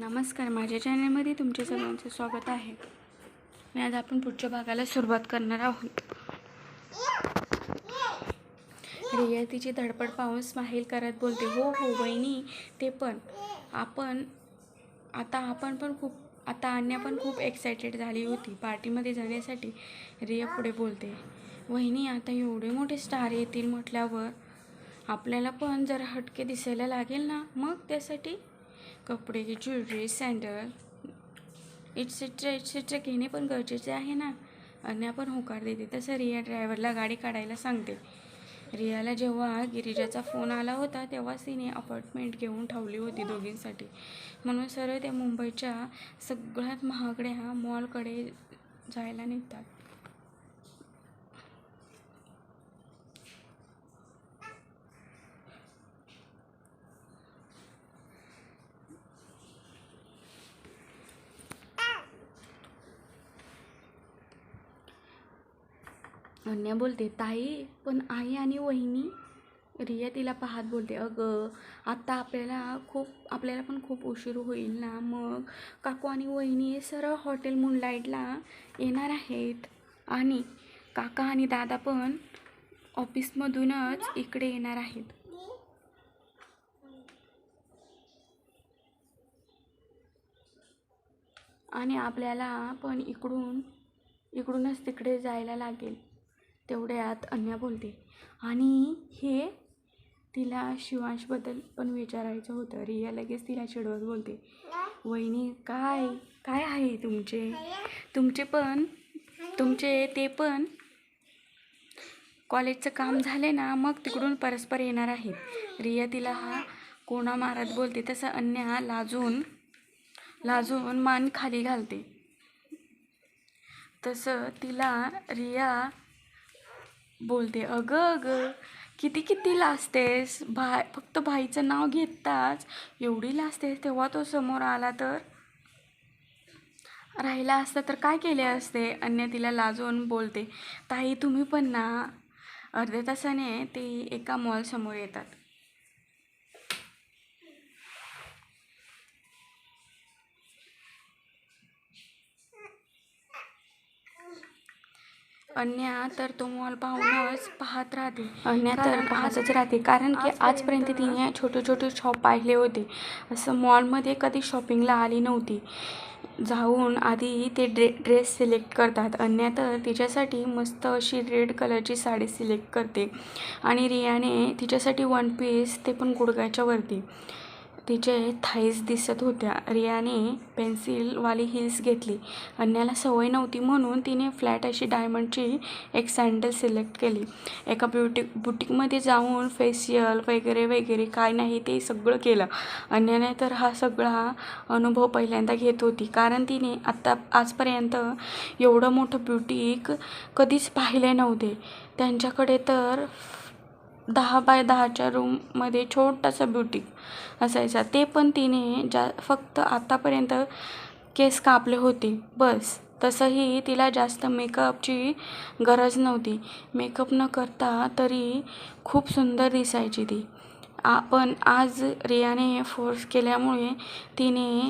नमस्कार माझ्या चॅनलमध्ये तुमच्या सगळ्यांचं स्वागत आहे. आणि आज आपण पुढच्या भागाला सुरुवात करणार आहोत. रियातीची धडपड पाहून स्माईल करत बोलते हो हो वहिनी ते पण. आपण आता आपण पण खूप आता अन्या पण खूप एक्सायटेड झाली होती. पार्टीमध्ये जाण्यासाठी रिया पुढे बोलते वहिनी आता एवढे मोठे स्टार येतील म्हटल्यावर आपल्याला पण जरा हटके दिसायला लागेल ना? मग त्यासाठी कपडे ज्वेलरी सँडल इट्सेट्रा इट्सेट्रा घेणे पण गरजेचे आहे ना. अन्या पण होकार देते. तसं रिया ड्रायव्हरला गाडी काढायला सांगते. रियाला जेव्हा गिरिजाचा फोन आला होता तेव्हाच तिने अपार्टमेंट घेऊन ठेवली होती दोघींसाठी. म्हणून सरळ त्या मुंबईच्या सगळ्यात महागड्या मॉलकडे जायला निघतात. अन्या बोलते ताई पण आई आणि वहिनी? रिया तिला पाहत बोलते अगं आत्ता आपल्याला खूप आपल्याला पण खूप उशीर होईल ना मग काकू आणि वहिनी सरळ हॉटेल मुनलाईटला येणार आहेत. आणि काका आणि दादा पण ऑफिसमधूनच इकडे येणार आहेत. आणि आपल्याला पण इकडून इकडूनच तिकडे जायला लागेल. तेवढ्यात अन्या बोलते. आणि हे तिला शिवांशबद्दल पण विचारायचं होतं. रिया लगेच तिला चिडवत बोलते. वहिनी काय? काय आहे तुमचे? तुमचे पण तुमचे ते पण कॉलेजचं काम झाले ना मग तिकडून परस्पर येणार आहेत. रिया तिला हा कोणा मारत बोलते तसं अन्या लाजून लाजून मान खाली घालते. तसं तिला रिया बोलते अगं अगं किती किती लाजतेस? भाय फक्त भाईचं नाव घेताच एवढी लाजतेस तेव्हा तो समोर आला तर? राहिला असता तर काय केले असते? अन्य तिला लाजून बोलते ताई तुम्ही पण ना. अर्ध्या तासाने ते एका मॉलसमोर येतात. अन्या तर तो मॉल पाहूनच पाहत राहते. अन्या तर पाहतच राहते. कारण की आजपर्यंत तिने छोटे छोटे शॉप पाहिले होते. असं मॉलमध्ये कधी शॉपिंगला आली नव्हती. जाऊन आधी ते ड्रे ड्रेस सिलेक्ट करतात. अन्या तर तिच्यासाठी मस्त अशी रेड कलरची साडी सिलेक्ट करते. आणि रियाने तिच्यासाठी वन पीस ते पण गुडघ्याच्या वरती. तिचे थाईज दिसत होत्या. रियाने पेन्सिलवाली हिल्स घेतली. अन्याला सवय नव्हती म्हणून तिने फ्लॅट अशी डायमंडची एक सँडल सिलेक्ट केली. एका ब्युटी बुटीकमध्ये जाऊन फेशियल वगैरे वगैरे काय नाही ते सगळं केलं. अन्याने तर हा सगळा अनुभव पहिल्यांदा घेत होती. कारण तिने आत्ता आजपर्यंत एवढं मोठं ब्युटीक कधीच पाहिले नव्हते. त्यांच्याकडे तर दहा बाय दहाच्या रूममध्ये छोटासा ब्युटीक असायचा. ते पण तिने जा फक्त आत्तापर्यंत केस कापले होते. बस. तसंही तिला जास्त मेकअपची गरज नव्हती. मेकअप न करता तरी खूप सुंदर दिसायची ती. आपण आज रियाने फोर्स केल्यामुळे तिने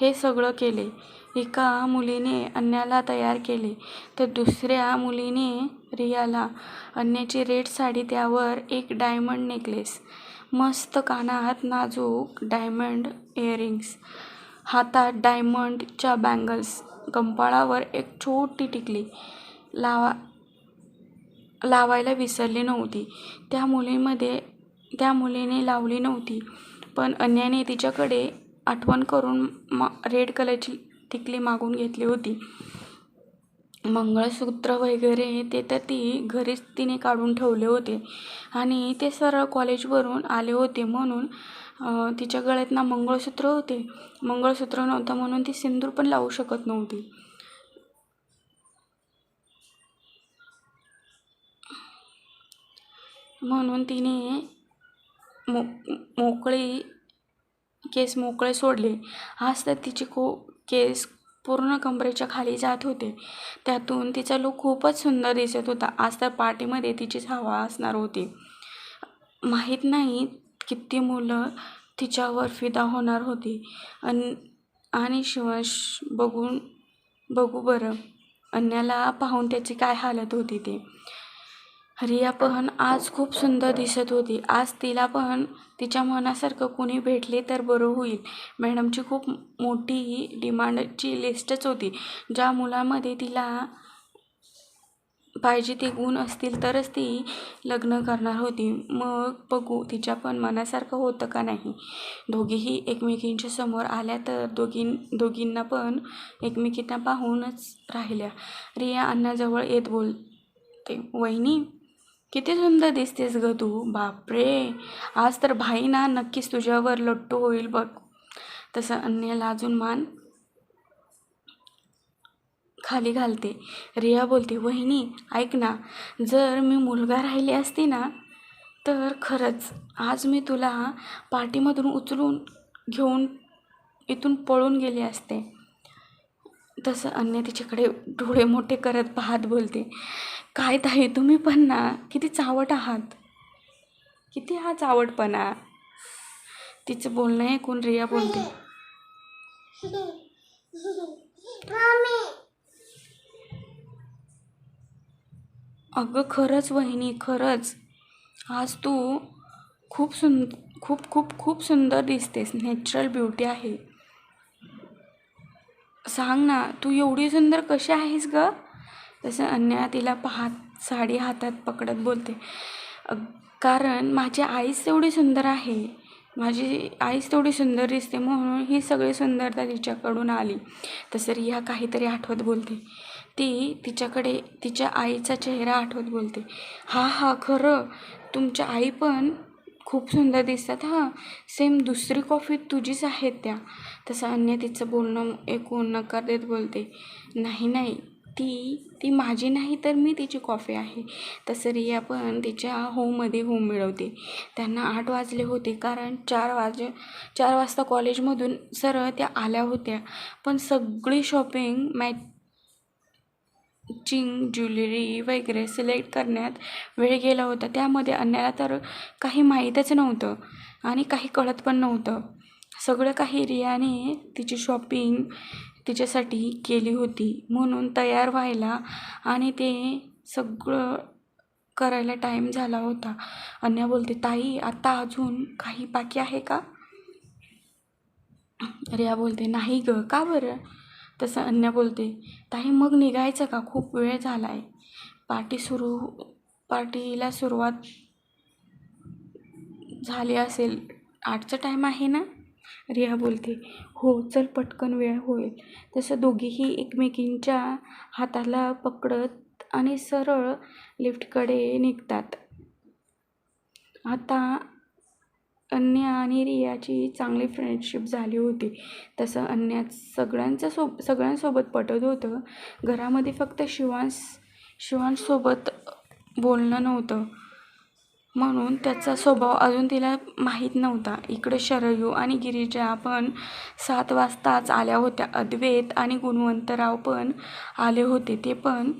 हे सगळं केले. एका मुलीने अन्याला तयार केले तर दुसऱ्या मुलीने रियाला. अन्याची रेड साडी त्यावर एक डायमंड नेकलेस. मस्त कानात नाजूक डायमंड इयरिंग्स. हातात डायमंडच्या बँगल्स. कंपाळावर एक छोटी टिकली. लावा लावायला विसरली नव्हती. त्या मुलीमध्ये त्या मुलीने लावली नव्हती. पण अन्याने तिच्याकडे आठवण करून मा रेड कलरची टिकली मागून घेतली होती. मंगळसूत्र वगैरे ते तर ती घरीच तिने काढून ठेवले होते. आणि ते सरळ कॉलेजवरून आले होते म्हणून तिच्या गळ्यात ना मंगळसूत्र होते. मंगळसूत्र नव्हतं म्हणून ती सिंदूर पण लावू शकत नव्हती. म्हणून तिने मो मोकळी केस मोकळे सोडले. आज तर तिची को केस पूर्ण कमरेच्या खाली जात होते. त्यातून तिचा लूक खूपच सुंदर दिसत होता. आज तर पार्टीमध्ये तिचीच हवा असणार होती. माहीत नाही किती मुलं तिच्यावर फिदा होणार होती. आणि आणि शिवश बघून बघू बरं. अन्याला पाहून त्याची काय हालत होती ते. रिया पण आज खूप सुंदर दिसत होती. आज तिला पण तिच्या मनासारखं कुणी भेटले तर बरं होईल. मॅडमची खूप मोठी डिमांडची लिस्टच होती. ज्या मुलामध्ये तिला पाहिजे ते गुण असतील तरच ती लग्न करणार होती. मग बघू तिच्या पण मनासारखं होतं का नाही. दोघीही एकमेकींच्या समोर आल्या तर दोघीं दोघींना पण एकमेकींना पाहूनच राहिल्या. रिया अण्णाजवळ येत बोलते वहिनी किती सुंदर दिसतेस ग तू. बापरे. आज तर भाई ना नक्कीच तुझ्यावर लट्टू होईल बघ. तसं अन्य लाजून मान खाली घालते. रिया बोलते वहिनी ऐक ना. जर मी मुलगा राहिली असती ना तर खरंच आज मी तुला पाठीमधून उचलून घेऊन इथून पळून गेले असते. तसं अन्य तिच्याकडे डोळे मोठे करत पाहत बोलते काय ताई तुम्ही पण ना किती चावट आहात. किती हा चावटपणा? तिचं बोलणं ऐकून रिया बोलते अगं खरंच वहिनी खरंच. आज तू खूप सुंद खूप खूप खूप सुंदर दिसतेस. नॅचरल ब्युटी आहे. सांग ना तू एवढी सुंदर कशी आहेस ग? तसं अन्या तिला पाहत साडी हातात पकडत बोलते. कारण माझी आईच तेवढी सुंदर आहे. माझी आईच तेवढी सुंदर दिसते म्हणून ही सगळी सुंदरता तिच्याकडून आली. तसं रिया काहीतरी आठवत बोलते. ती तिच्याकडे तिच्या आईचा चेहरा आठवत बोलते. हा हा खरं. तुमच्या आई पण खूप सुंदर दिसतात हां. सेम दुसरी कॉफी तुझीच आहेत त्या. तसं अन्य तिचं बोलणं ऐकून नकार देत बोलते नाही नाही ती ती माझी नाही तर मी तिची कॉफी आहे. तसं रिया पण तिच्या होममध्ये होम मिळवते. त्यांना आठ वाजले होते कारण चार वाजे चार वाजता कॉलेजमधून सरळ त्या आल्या होत्या. पण सगळी शॉपिंग चिंग ज्वेलरी वगैरे सिलेक्ट करण्यात वेळ गेला होता. त्यामध्ये अन्याला तर काही माहीतच नव्हतं आणि काही कळत पण नव्हतं. सगळं काही रियाने तिची शॉपिंग तिच्यासाठी केली होती म्हणून तयार व्हायला आणि ते सगळं करायला टाईम झाला होता. अन्या बोलते ताई आता अजून काही बाकी आहे का? रिया बोलते नाही ग का बरं? तसं अन्या बोलते ताई मग निघायचं का? खूप वेळ झाला आहे पार्टी सुरू पार्टीला सुरुवात झाली असेल. आठचा टाईम आहे ना? रिया बोलते हो चल पटकन वेळ होईल. तसं दोघीही एकमेकींच्या हाताला पकडत आणि सरळ लिफ्टकडे निघतात. आता अन्या आणि रियाची चांगली फ्रेंडशिप झाली होती. तसं अन्या सगळ्यांचं सोब सगळ्यांसोबत पटत होतं. घरामध्ये फक्त शिवांश शिवांशसोबत बोलणं नव्हतं. म्हणून त्याचा स्वभाव अजून तिला माहीत नव्हता. इकडे शरयू आणि गिरिजा पण सात वाजताच आल्या होत्या. अद्वैत आणि गुणवंतराव पण आले होते. ते पण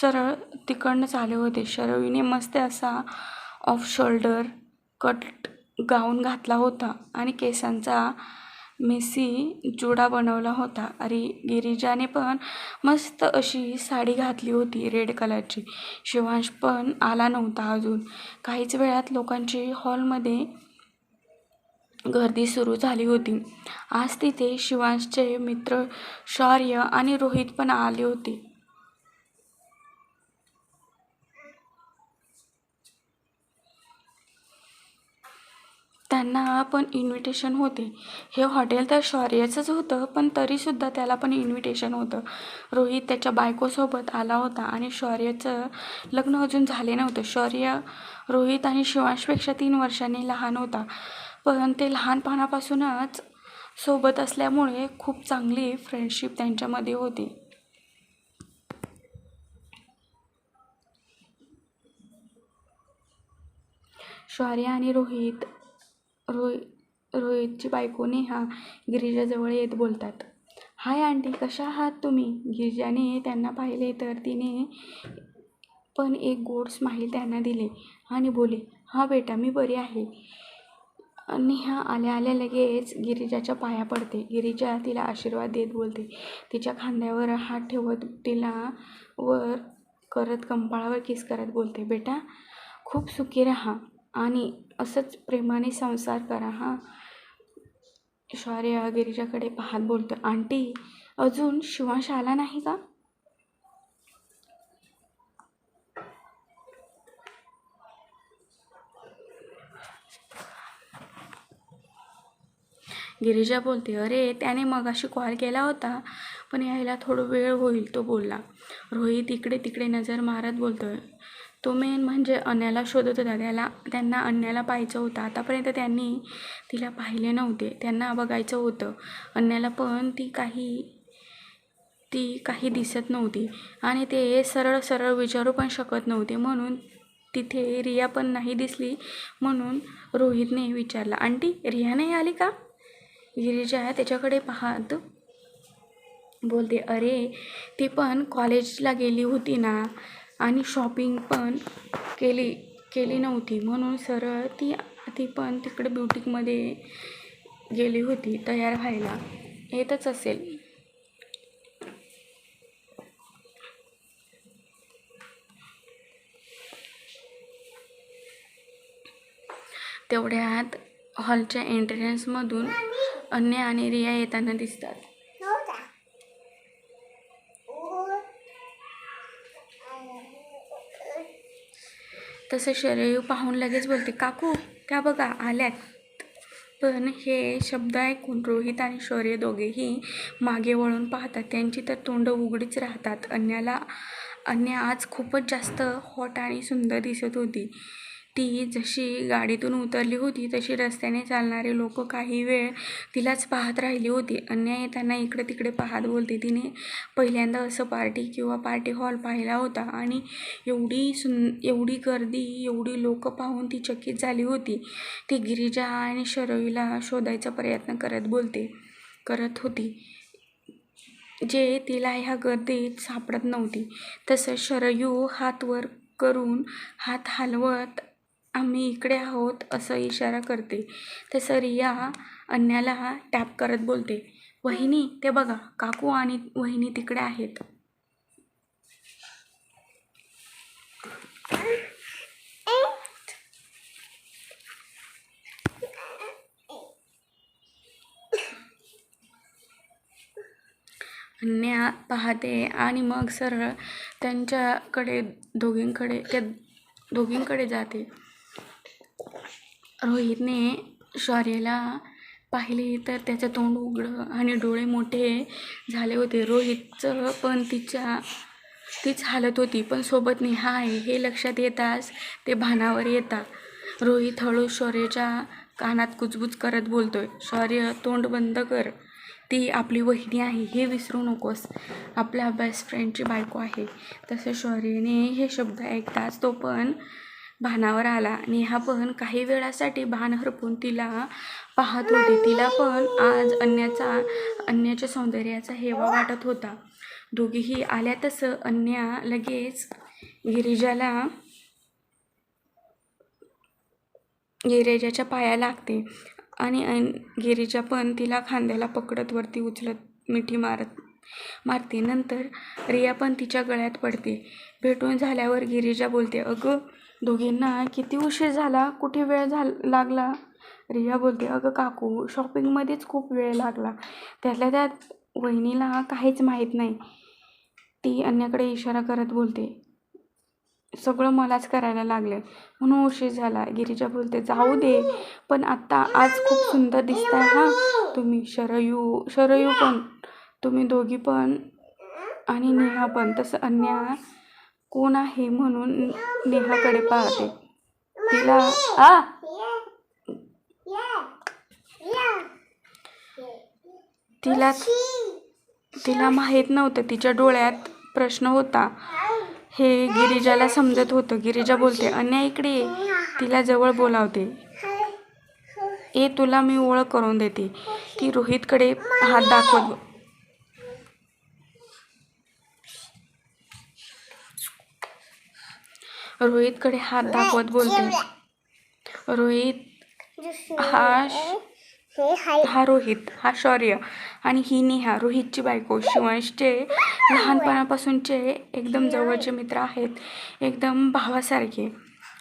सरळ तिकडनंच आले होते. शरयूने मस्त असा ऑफ शोल्डर कट गाऊन घातला होता आणि केसांचा मेसी जुडा बनवला होता. अरे गिरिजाने पण मस्त अशी साडी घातली होती रेड कलरची. शिवांश पण आला नव्हता अजून. काहीच वेळात लोकांची हॉलमध्ये गर्दी सुरू झाली होती. आज तिथे शिवांशचे मित्र शौर्य आणि रोहित पण आले होते. त्यांना पण इन्व्हिटेशन होते. हे हॉटेल तर शौर्याचंच होतं पण तरीसुद्धा त्याला पण इन्व्हिटेशन होतं. रोहित त्याच्या बायकोसोबत आला होता आणि शौर्याचं लग्न अजून झाले नव्हतं. शौर्य रोहित आणि शिवांशपेक्षा तीन वर्षांनी लहान होता. पण ते लहानपणापासूनच सोबत असल्यामुळे खूप चांगली फ्रेंडशिप त्यांच्यामध्ये होती. शौर्य आणि रोहित रोहि रोहितची बायको नेहा गिरिजाजवळ येत बोलतात. हाय आंटी कशा आहात तुम्ही? गिरिजाने त्यांना पाहिले तर तिने पण एक गोड स्माईल त्यांना दिले आणि बोले हां बेटा मी बरी आहे. नेहा आल्या आल्या लगेच गिरिजाच्या पाया पडते. गिरिजा तिला आशीर्वाद देत बोलते. तिच्या खांद्यावर हात ठेवत तिला वर करत कंपाळावर किस करत बोलते. बेटा खूप सुखी राहा आणि असंच प्रेमाने संसार करा हां. शौर्य गिरिजाकडे पाहत बोलतो आंटी अजून शिवांश आला नाही का? गिरिजा बोलते अरे त्याने मगाशी कॉल केला होता पण यायला थोडं वेळ होईल तो बोलला. रोहित इकडे तिकडे नजर मारत बोलतोय. तो मेन म्हणजे अन्याला शोधत होता. त्याला त्यांना अन्याला पाहायचं होतं. आतापर्यंत त्यांनी तिला पाहिले नव्हते. त्यांना बघायचं होतं. अन्याला पण ती काही ती काही दिसत नव्हती. आणि ते सरळ सरळ विचारू पण शकत नव्हते. म्हणून तिथे रिया पण नाही दिसली. म्हणून रोहितने विचारलं आंटी रिया नाही आली का? गिरिजा त्याच्याकडे पाहत बोलते अरे ती पण कॉलेजला गेली होती ना. आणि शॉपिंग पण केली केली नव्हती. म्हणून सरळ ती ती पण तिकडे ब्युटिकमध्ये गेली होती तयार व्हायला. येतच असेल. तेवढ्यात हॉलच्या एंट्रन्समधून अन्य आणि रिया येताना दिसतात. तसं शरयू पाहून लगेच बोलते काकू त्या बघा आल्यात. पण हे शब्द ऐकून रोहित आणि शौर्य दोघेही मागे वळून पाहतात. त्यांची तर तोंड उघडीच राहतात. अन्याला अन्य आज खूपच जास्त हॉट आणि सुंदर दिसत होती. ती जशी गाडीतून उतरली होती तशी रस्त्याने चालणारे लोक काही वेळ तिलाच पाहत राहिली होती. अन्याय येताना इकडे तिकडे पाहत बोलते. तिने पहिल्यांदा असं पार्टी किंवा पार्टी हॉल पाहिला होता आणि एवढी सुन एवढी गर्दी एवढी लोक पाहून ती चकित झाली होती. ती गिरिजा आणि शरवीला शोधायचा प्रयत्न करत बोलते करत होती. जे तिला ह्या गर्दीत सापडत नव्हती. तसं शरयू हात वर करून हात हलवत आम्ही इकडे आहोत असं इशारा करते. तसं रिया अन्याला टॅप करत बोलते वहिनी ते बघा काकू आणि वहिनी तिकडे आहेत. अन्या पाहते आणि मग सरळ त्यांच्याकडे दोघींकडे त्या दोघींकडे जाते. रोहितने शौर्यला पाहिले तर त्याचं तोंड उघडं आणि डोळे मोठे झाले होते. रोहितचं पण तिच्या तीच हालत होती पण सोबत नेहा आहे हे लक्षात येताच ते भानावर येतात. रोहित हळू शौर्यच्या कानात कुजबुज करत बोलतोय शौर्य तोंड बंद कर. ती आपली वहिनी आहे हे विसरू नकोस. आपल्या बेस्ट फ्रेंडची बायको आहे. तसं शौर्यने हे शब्द ऐकताच तो पण भानावर आला. नेहा पण काही वेळासाठी भान हरपून तिला पाहत होती. तिला पण आज अन्याचा अन्याच्या सौंदर्याचा हेवा वाटत होता. दोघीही आल्या तसं अन्या लगेच गिरिजाला गिरिजाच्या पाया लागते आणि अन गिरिजा पण तिला खांद्याला पकडत वरती उचलत मिठी मारत मारते. नंतर रिया पण तिच्या गळ्यात पडते. भेटून झाल्यावर गिरिजा बोलते अगं दोघींना किती उशीर झाला? कुठे वेळ झाला लागला? रिया बोलते अगं काकू शॉपिंगमध्येच खूप वेळ लागला. त्यातल्या त्यात वहिनीला काहीच माहीत नाही. ती अन्याकडे इशारा करत बोलते सगळं मलाच करायला लागलं म्हणून उशीर झाला. गिरीजा बोलते जाऊ दे. पण आत्ता आज खूप सुंदर दिसताय हा? तुम्ही शरयू शरयू पण तुम्ही दोघी पण आणि नेहा पण. तसं अन्या कोण आहे म्हणून नेहाकडे पाहते. तिला आ? तिला तिला माहीत नव्हतं. तिच्या डोळ्यात प्रश्न होता. हे गिरिजाला समजत होतं. गिरिजा बोलते अन्या इकडे तिला जवळ बोलावते. ए तुला मी ओळख करून देते. ती रोहितकडे हात दाखवत रोहितकडे हात दाखवत बोलते. रोहित हा हा रोहित हा शौर्य आणि ही नेहा रोहितची बायको. शिवंशचे लहानपणापासूनचे एकदम जवळचे मित्र आहेत एकदम भावासारखे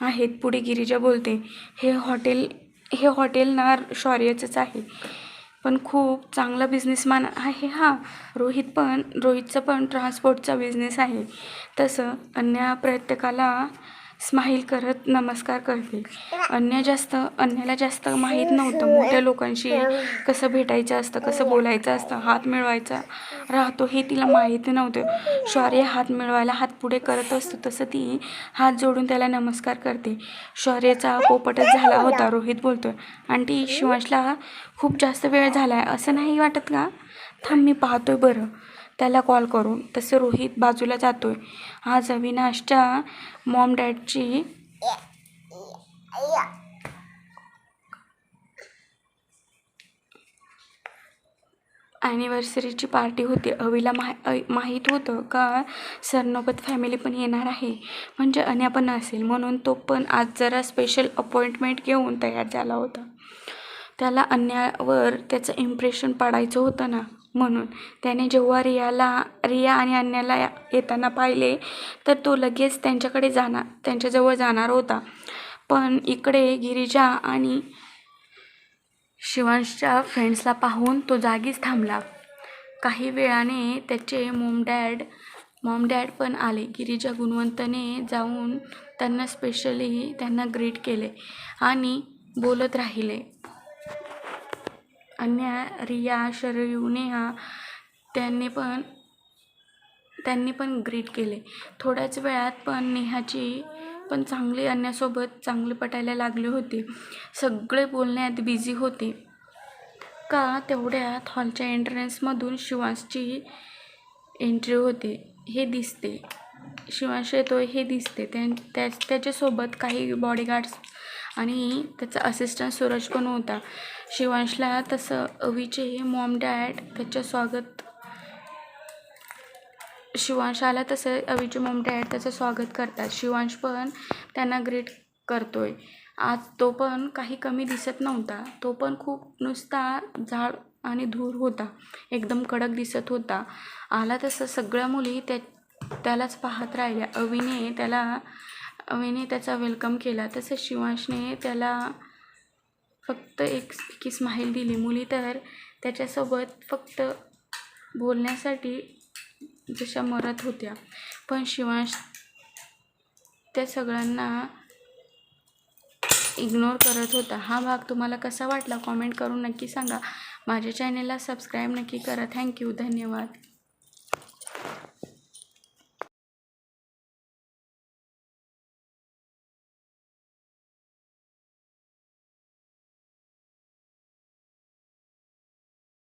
आहेत पुढे गिरिजा बोलते हे हॉटेल हे हॉटेल ना शौर्यचंच आहे. पण खूप चांगला बिझनेसमॅन आहे हा. रोहित पण रोहितचा पण ट्रान्सपोर्टचा बिझनेस आहे. तसं अन्या प्रत्येकाला स्माईल करत नमस्कार करते अन्य जास्त अन्याला जास्त माहीत नव्हतं. मोठ्या लोकांशी कसं भेटायचं असतं कसं बोलायचं असतं हात मिळवायचा राहतो हे तिला माहीत नव्हतं. शौर्य हात मिळवायला हात पुढे करत असतो तसं ती हात जोडून त्याला नमस्कार करते. शौर्यचा पोपटच झाला होता रोहित बोलतोय. आंटी शिवांशला खूप जास्त वेळ झाला आहे असं नाही वाटत का? थांब मी पाहतोय बरं. त्याला कॉल करून. तसं रोहित बाजूला जातो आहे आज अविनाशच्या मॉम डॅडची ॲनिव्हर्सरीची पार्टी होती. अवीला माह माहीत होतं का सरनोबत फॅमिली पण येणार आहे? म्हणजे अन्या पण असेल. म्हणून तो पण आज जरा स्पेशल अपॉइंटमेंट घेऊन तयार झाला होता. त्याला अन्यावर त्याचं इम्प्रेशन पाडायचं होतं ना. म्हणून. त्याने जेव्हा रियाला रिया आणि अन्याला येताना पाहिले तर तो लगेच त्यांच्याकडे जाणार त्यांच्याजवळ जाणार होता. पण इकडे गिरिजा आणि शिवांशच्या फ्रेंड्सला पाहून तो जागीच थांबला. काही वेळाने त्याचे मॉम डॅड मॉम डॅड पण आले. गिरिजा गुणवंतने जाऊन त्यांना स्पेशली त्यांना ग्रीट केले आणि बोलत राहिले. अन्या रिया शरयू नेहा त्यांनी पण त्यांनी पण ग्रीट केले. थोड्याच वेळात पण नेहाची पण चांगली अन्यासोबत चांगली पटायला लागली होती. सगळे बोलण्यात बिझी होते. का तेवढ्यात हॉलच्या एंट्रन्समधून शिवांशची एंट्री होते. हे दिसते. शिवांश येतो हे दिसते. त्यां त्या त्याच्यासोबत काही बॉडीगार्ड्स आणि त्याचा असिस्टंट सूरज पण होता. शिवांशला तसं अवीचे मॉम डॅड त्याचं स्वागत शिवांश आला तसं अवीचे मॉम डॅड त्याचं स्वागत करतात. शिवांश पण त्यांना ग्रीट करतोय. आज तो पण काही कमी दिसत नव्हता. तो पण खूप नुसता झाड आणि धूर होता. एकदम कडक दिसत होता. आला तसं सगळ्या मुली त्या त्यालाच पाहत राहिल्या. अवीने त्याला अवीने त्याचा वेलकम केला. तसं शिवांशने त्याला फक्त एक की स्माईल दिली मुली तर. त्याच्यासोबत फक्त बोलण्यासाठी जशा मरत होत्या. पण शिवांश त्या सगळ्यांना इग्नोर करत होता. हा भाग तुम्हाला कसा वाटला? कॉमेंट करून नक्की सांगा. माझ्या चॅनेलला सबस्क्राईब नक्की करा. थँक्यू धन्यवाद.